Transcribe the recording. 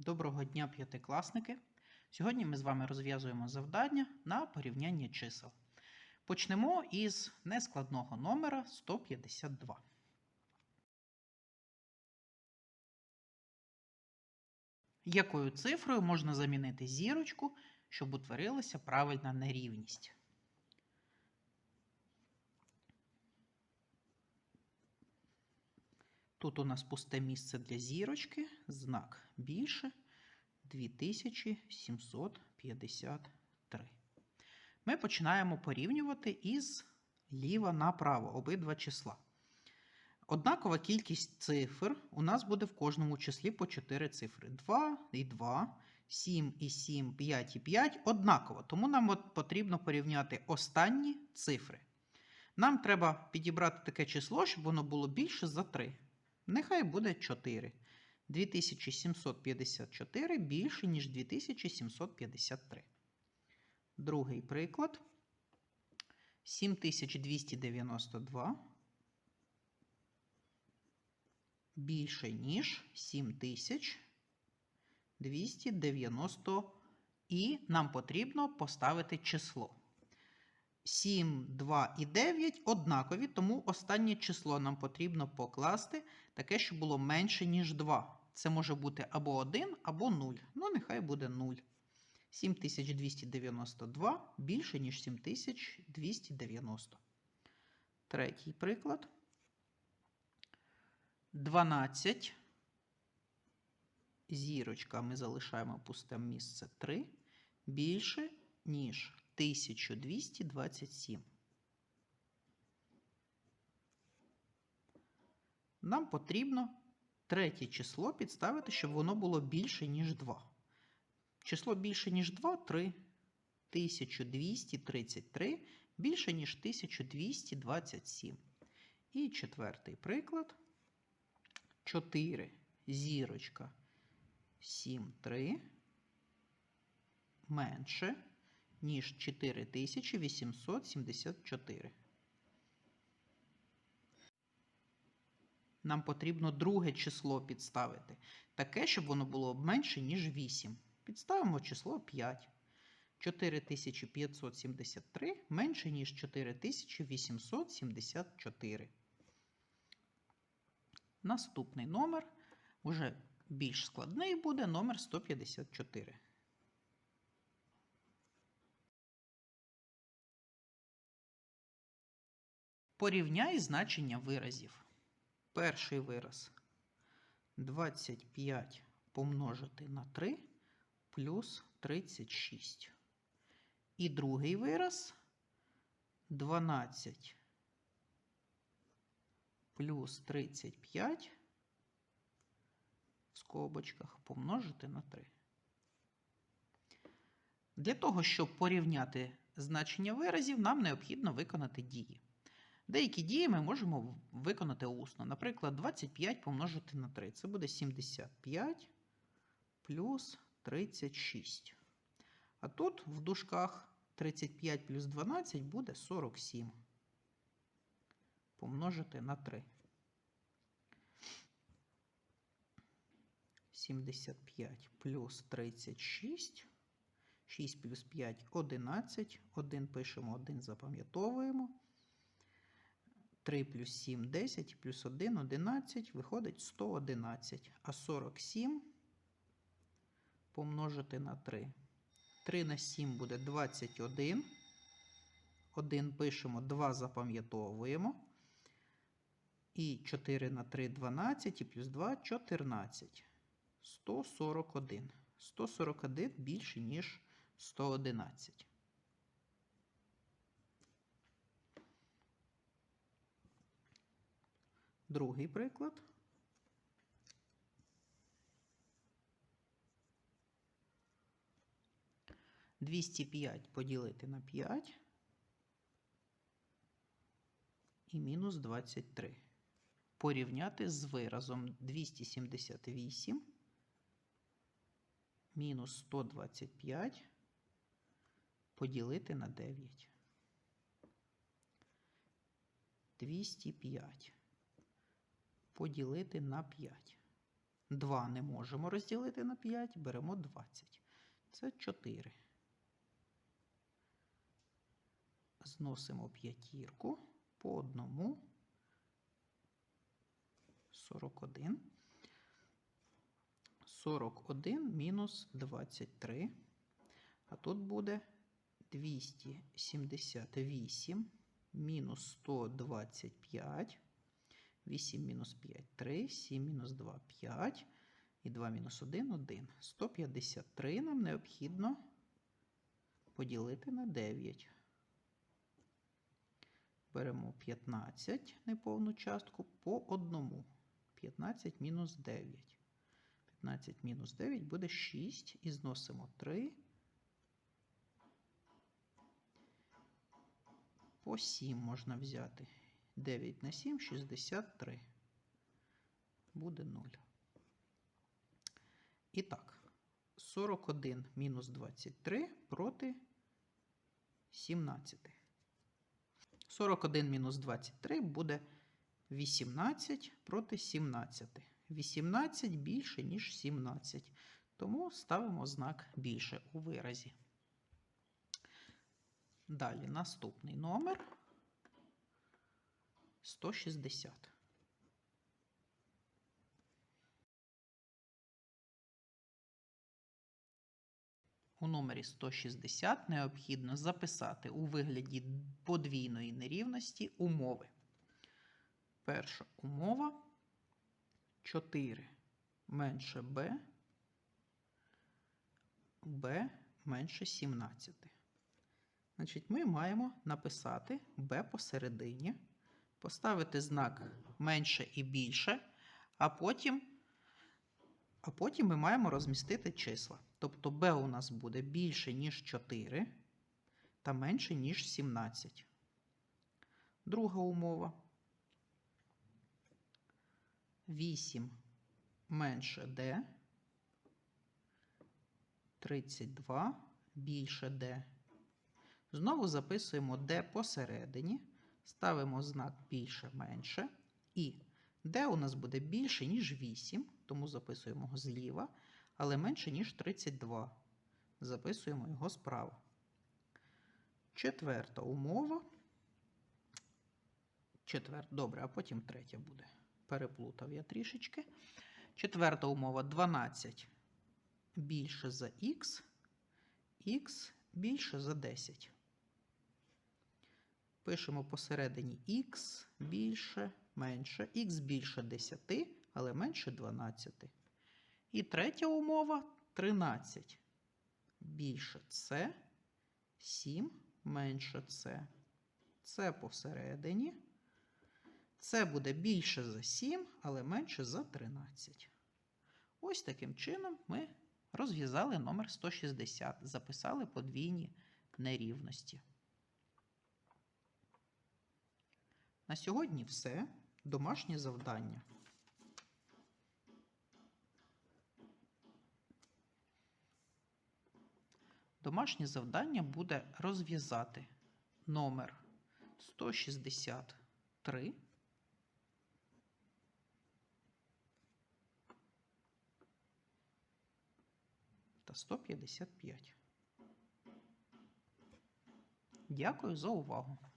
Доброго дня, п'ятикласники! Сьогодні ми з вами розв'язуємо завдання на порівняння чисел. Почнемо із нескладного номера 152. Якою цифрою можна замінити зірочку, щоб утворилася правильна нерівність? Тут у нас пусте місце для зірочки, знак більше 2753. Ми починаємо порівнювати із ліва направо обидва числа. Однакова кількість цифр у нас буде в кожному числі по 4 цифри. 2 і 2, 7 і 7, 5 і 5 однаково. Тому нам от потрібно порівняти останні цифри. Нам треба підібрати таке число, щоб воно було більше за 3. Нехай буде 4. 2754 більше, ніж 2753. Другий приклад. 7292 більше, ніж 7290. І нам потрібно поставити число. 7, 2 і 9 однакові, тому останнє число нам потрібно покласти таке, що було менше, ніж 2. Це може бути або 1, або 0. Ну, нехай буде 0. 7292 більше, ніж 7290. Третій приклад. 12. Зірочка ми залишаємо пусте місце 3. Більше, ніж 1227. Нам потрібно третє число підставити, щоб воно було більше, ніж 2. Число більше, ніж 2 3. 1233 більше, ніж 1227. І четвертий приклад. 4 зірочка 7, 3 менше, ніж 4874. Нам потрібно друге число підставити. Таке, щоб воно було менше, ніж 8. Підставимо число 5. 4573 менше, ніж 4874. Наступний номер вже більш складний буде номер 154. Порівняй значення виразів. Перший вираз 25 помножити на 3 плюс 36. І другий вираз 12 плюс 35 в скобочках помножити на 3. Для того, щоб порівняти значення виразів, нам необхідно виконати дії. Деякі дії ми можемо виконати усно. Наприклад, 25 помножити на 3. Це буде 75 плюс 36. А тут в дужках 35 плюс 12 буде 47. Помножити на 3. 75 плюс 36. 6 плюс 5 11. 1 пишемо, 1 запам'ятовуємо. 3 плюс 7 10 плюс 1 11 виходить 111. А 47 помножити на 3. 3 на 7 буде 21. 1 пишемо, 2 запам'ятовуємо. І 4 на 3 12 і плюс 2 14. 141. 141 більше, ніж 111. Другий приклад. Двісті п'ять поділити на 5 і мінус 23. Порівняти з виразом 278 мінус 125 поділити на 9. 205 поділити на 5. 2 не можемо розділити на 5, беремо 20. Це 4. Зносимо п'ятірку по одному. 41. 41 мінус 23. А тут буде 278 мінус 125. 8 мінус 5 3, 7 мінус 2 5. І 2 мінус 1 1. 153 нам необхідно поділити на 9. Беремо 15 неповну частку по одному. 15 мінус 9. 15 мінус 9 буде 6. І зносимо 3. По 7 можна взяти. 9 на 7 63. Буде 0. І так, 41 мінус 23 проти 17. 41 мінус 23 буде 18 проти 17. 18 більше, ніж 17. Тому ставимо знак більше у виразі. Далі наступний номер 160. У номері 160 необхідно записати у вигляді подвійної нерівності умови. Перша умова 4 менше b, b менше 17. Значить, ми маємо написати b посередині, поставити знак менше і більше, а потім, а потім ми маємо розмістити числа. Тобто b у нас буде більше, ніж 4 та менше, ніж 17. Друга умова. 8 менше d, 32 більше d. Знову записуємо d посередині, ставимо знак більше менше. І d у нас буде більше, ніж 8, тому записуємо його зліва, але менше, ніж 32. Записуємо його справа. Четверта умова. Четверта, добре, а потім третя буде. Переплутав я трішечки. Четверта умова 12 більше за х, х більше за 10. Пишемо посередині х більше, менше, х більше 10, але менше 12. І третя умова 13 більше c, 7 менше c. Це посередині. Це буде більше за 7, але менше за 13. Ось таким чином ми розв'язали номер 160, записали подвійні нерівності. На сьогодні все. Домашнє завдання. Домашнє завдання буде розв'язати номер 163 та 155. Дякую за увагу.